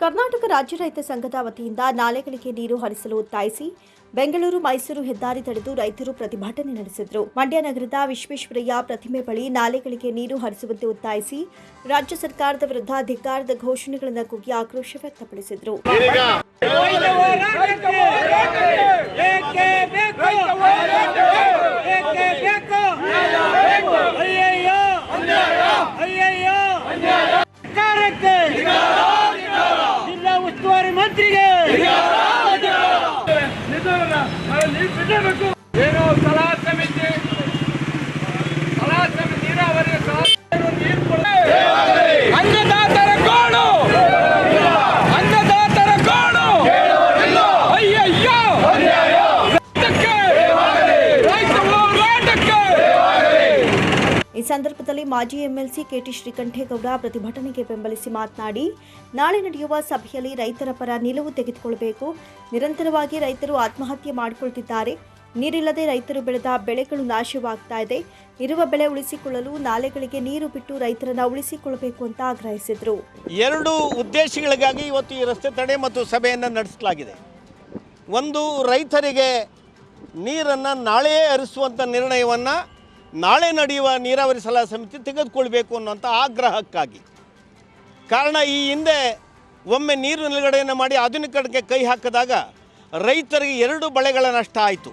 ಕರ್ನಾಟಕ ರಾಜ್ಯ ರೈತ ಸಂಘದ ವತಿಯಿಂದ ನಾಲೆಗಳಿಗೆ ನೀರು ಹರಿಸಲು ಒತ್ತಾಯಿಸಿ ಬೆಂಗಳೂರು ಮೈಸೂರು ಹೆದ್ದಾರಿ ತಡೆದು ರೈತರು ಪ್ರತಿಭಟನೆ ನಡೆಸಿದರು. ಮಂಡ್ಯ ನಗರದ ವಿಶ್ವೇಶ್ವರಯ್ಯ ಪ್ರತಿಮೆ ಬಳಿ ನಾಲೆಗಳಿಗೆ ನೀರು ಹರಿಸುವಂತೆ ಒತ್ತಾಯಿಸಿ ರಾಜ್ಯ ಸರ್ಕಾರದ ವಿರುದ್ಧ ಅಧಿಕಾರದ ಘೋಷಣೆಗಳನ್ನು ಕೂಗಿ ಆಕ್ರೋಶ ವ್ಯಕ್ತಪಡಿಸಿದರು ಏಕೆ ಬೇಕು ಏಕೆ ಬೇಕು ಅಯ್ಯಯ್ಯೋ ಅಯ್ಯಯ್ಯೋ ಸರ್ಕಾರಕ್ಕೆ ಜಿಲ್ಲಾ ಉಸ್ತುವಾರಿ ಮಂತ್ರಿಗೆ ಏನು ಸಲಹಾ ಸಮಿತಿ ಸಲಹಾ ಸಮಿತಿ ನೀರಾವರಿ ಸಲಹಾ ನೀರು ಕೊಡಲಿ. ಅನ್ನದಾತರ ಗೋಳು ಅನ್ನದಾತರ ಗೋಳು ಅಯ್ಯಯ್ಯೋ ರೈತಕ್ಕೆ ರೈತ ಹೋರಾಟಕ್ಕೆ ಈ ಸಂದರ್ಭದಲ್ಲಿ ಮಾಜಿ ಎಂಎಲ್ಸಿ ಕೆಟಿ ಶ್ರೀಕಂಠೇಗೌಡ ಪ್ರತಿಭಟನೆಗೆ ಬೆಂಬಲಿಸಿ ಮಾತನಾಡಿ, ನಾಳೆ ನಡೆಯುವ ಸಭೆಯಲ್ಲಿ ರೈತರ ಪರ ನಿಲುವು ತೆಗೆದುಕೊಳ್ಳಬೇಕು. ನಿರಂತರವಾಗಿ ರೈತರು ಆತ್ಮಹತ್ಯೆ ಮಾಡಿಕೊಳ್ತಿದ್ದಾರೆ. ನೀರಿಲ್ಲದೆ ರೈತರು ಬೆಳೆದ ಬೆಳೆಗಳು ನಾಶವಾಗ್ತಾ ಇದೆ. ಇರುವ ಬೆಳೆ ಉಳಿಸಿಕೊಳ್ಳಲು ನಾಲೆಗಳಿಗೆ ನೀರು ಬಿಟ್ಟು ರೈತರನ್ನ ಉಳಿಸಿಕೊಳ್ಳಬೇಕು ಅಂತ ಆಗ್ರಹಿಸಿದರು. ಎರಡು ಉದ್ದೇಶಗಳಿಗಾಗಿ ಇವತ್ತು ಈ ರಸ್ತೆ ತಡೆ ಮತ್ತು ಸಭೆಯನ್ನು ನಡೆಸಲಾಗಿದೆ. ಒಂದು, ರೈತರಿಗೆ ನೀರನ್ನು ನಾಳೆಯೇ ಹರಿಸುವಂಥ ನಿರ್ಣಯವನ್ನು ನಾಳೆ ನಡೆಯುವ ನೀರಾವರಿ ಸಲಹಾ ಸಮಿತಿ ತೆಗೆದುಕೊಳ್ಬೇಕು ಅನ್ನುವಂಥ ಆಗ್ರಹಕ್ಕಾಗಿ. ಕಾರಣ ಈ ಹಿಂದೆ ಒಮ್ಮೆ ನೀರು ನಿಲುಗಡೆಯನ್ನು ಮಾಡಿ ಆಧುನೀಕರಣಕ್ಕೆ ಕೈ ಹಾಕಿದಾಗ ರೈತರಿಗೆ ಎರಡು ಬಳೆಗಳ ನಷ್ಟ ಆಯಿತು.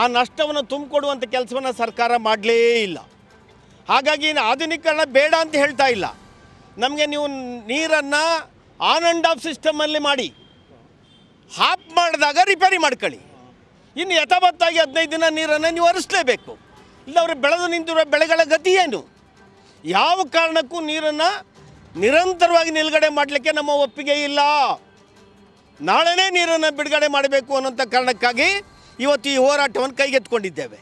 ಆ ನಷ್ಟವನ್ನು ತುಂಬಿಕೊಡುವಂಥ ಕೆಲಸವನ್ನು ಸರ್ಕಾರ ಮಾಡಲೇ ಇಲ್ಲ. ಹಾಗಾಗಿ ಆಧುನೀಕರಣ ಬೇಡ ಅಂತ ಹೇಳ್ತಾ ಇಲ್ಲ. ನಮಗೆ ನೀವು ನೀರನ್ನು ಆನ್ ಆ್ಯಂಡ್ ಆಫ್ ಸಿಸ್ಟಮಲ್ಲಿ ಮಾಡಿ, ಹಾಪ್ ಮಾಡಿದಾಗ ರಿಪೇರಿ ಮಾಡ್ಕೊಳ್ಳಿ. ಇನ್ನು ಯಥಾವತ್ತಾಗಿ ಹದಿನೈದು ದಿನ ನೀರನ್ನು ನೀವು ಹರಿಸಲೇಬೇಕು. ಇಲ್ಲ ಅವರು ಬೆಳೆದು ನಿಂತಿರುವ ಬೆಳೆಗಳ ಗತಿ ಏನು? ಯಾವ ಕಾರಣಕ್ಕೂ ನೀರನ್ನು ನಿರಂತರವಾಗಿ ನಿಲುಗಡೆ ಮಾಡಲಿಕ್ಕೆ ನಮ್ಮ ಒಪ್ಪಿಗೆ ಇಲ್ಲ. ನಾಳೆನೇ ನೀರನ್ನು ಬಿಡುಗಡೆ ಮಾಡಬೇಕು ಅನ್ನೋಂಥ ಕಾರಣಕ್ಕಾಗಿ ಇವತ್ತು ಈ ಹೋರಾಟವನ್ನು ಕೈಗೆತ್ತಿಕೊಂಡಿದ್ದೇವೆ.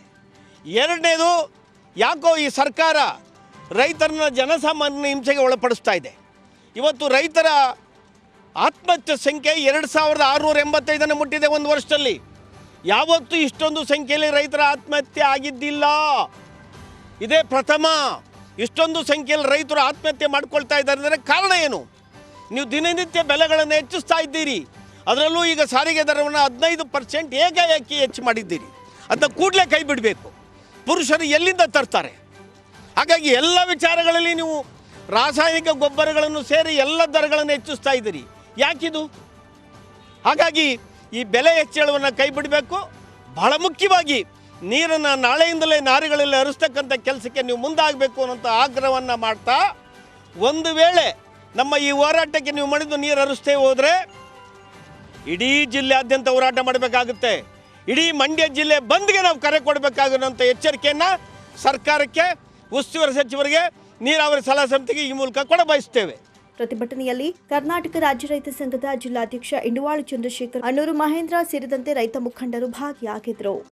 ಎರಡನೇದು, ಯಾಕೋ ಈ ಸರ್ಕಾರ ರೈತರನ್ನ ಜನಸಾಮಾನ್ಯ ಹಿಂಸೆಗೆ ಒಳಪಡಿಸ್ತಾ ಇದೆ. ಇವತ್ತು ರೈತರ ಆತ್ಮಹತ್ಯೆ ಸಂಖ್ಯೆ ಎರಡು ಸಾವಿರದ ಆರುನೂರ ಎಂಬತ್ತೈದನ್ನು ಮುಟ್ಟಿದೆ ಒಂದು ವರ್ಷದಲ್ಲಿ. ಯಾವತ್ತೂ ಇಷ್ಟೊಂದು ಸಂಖ್ಯೆಯಲ್ಲಿ ರೈತರ ಆತ್ಮಹತ್ಯೆ ಆಗಿದ್ದಿಲ್ಲ. ಇದೇ ಪ್ರಥಮ. ಇಷ್ಟೊಂದು ಸಂಖ್ಯೆಯಲ್ಲಿ ರೈತರು ಆತ್ಮಹತ್ಯೆ ಮಾಡ್ಕೊಳ್ತಾ ಇದ್ದಾರೆ ಅಂದರೆ ಕಾರಣ ಏನು? ನೀವು ದಿನನಿತ್ಯ ಬೆಲೆಗಳನ್ನು ಹೆಚ್ಚಿಸ್ತಾ ಇದ್ದೀರಿ. ಅದರಲ್ಲೂ ಈಗ ಸಾರಿಗೆ ದರವನ್ನು ಹದಿನೈದು ಪರ್ಸೆಂಟ್ ಏಕಾಏಕಿ ಹೆಚ್ಚು ಮಾಡಿದ್ದೀರಿ. ಅಂತ ಕೂಡಲೇ ಕೈ ಬಿಡಬೇಕು. ಪುರುಷರು ಎಲ್ಲಿಂದ ತರ್ತಾರೆ? ಹಾಗಾಗಿ ಎಲ್ಲ ವಿಚಾರಗಳಲ್ಲಿ ನೀವು ರಾಸಾಯನಿಕ ಗೊಬ್ಬರಗಳನ್ನು ಸೇರಿ ಎಲ್ಲ ದರಗಳನ್ನು ಹೆಚ್ಚಿಸ್ತಾ ಇದ್ದೀರಿ. ಯಾಕಿದು? ಹಾಗಾಗಿ ಈ ಬೆಲೆ ಹೆಚ್ಚಳವನ್ನು ಕೈ ಬಿಡಬೇಕು ಬಹಳ ಮುಖ್ಯವಾಗಿ ನೀರನ್ನು ನಾಳೆಯಿಂದಲೇ ನಾರಿಗಳಲ್ಲಿ ಹರಿಸ್ತಕ್ಕಂಥ ಕೆಲಸಕ್ಕೆ ನೀವು ಮುಂದಾಗಬೇಕು ಅನ್ನೋಂಥ ಆಗ್ರಹವನ್ನು ಮಾಡ್ತಾ, ಒಂದು ವೇಳೆ ನಮ್ಮ ಈ ಹೋರಾಟಕ್ಕೆ ನೀವು ಮಣಿದು ನೀರು ಹರಿಸ್ತೇ ಹೋದರೆ ಇಡೀ ಜಿಲ್ಲೆಯಾದ್ಯಂತ ಹೋರಾಟ ಮಾಡಬೇಕಾಗುತ್ತೆ. ಇಡೀ ಮಂಡ್ಯ ಜಿಲ್ಲೆ ಬಂದ್ಗೆ ನಾವು ಕರೆ ಕೊಡಬೇಕಾಗಿರುವಂಥ ಎಚ್ಚರಿಕೆಯನ್ನು ಸರ್ಕಾರಕ್ಕೆ, ಉಸ್ತುವಾರಿ ಸಚಿವರಿಗೆ, ನೀರಾವರಿ ಸಲಹಾ ಸಮಿತಿಗೆ ಈ ಮೂಲಕ ಕೊಡ ಬಯಸ್ತೇವೆ ಪ್ರತಿಭಟನೆಯಲ್ಲಿ ಕರ್ನಾಟಕ ರಾಜ್ಯ ರೈತ ಸಂಘದ ಜಿಲ್ಲಾಧ್ಯಕ್ಷ ಇಂಡುವಾಳು ಚಂದ್ರಶೇಖರ್ ಅಣ್ಣೂರು ಮಹೇಂದ್ರ ಸೇರಿದಂತೆ ರೈತ ಮುಖಂಡರು ಭಾಗಿಯಾಗಿದ್ದರು.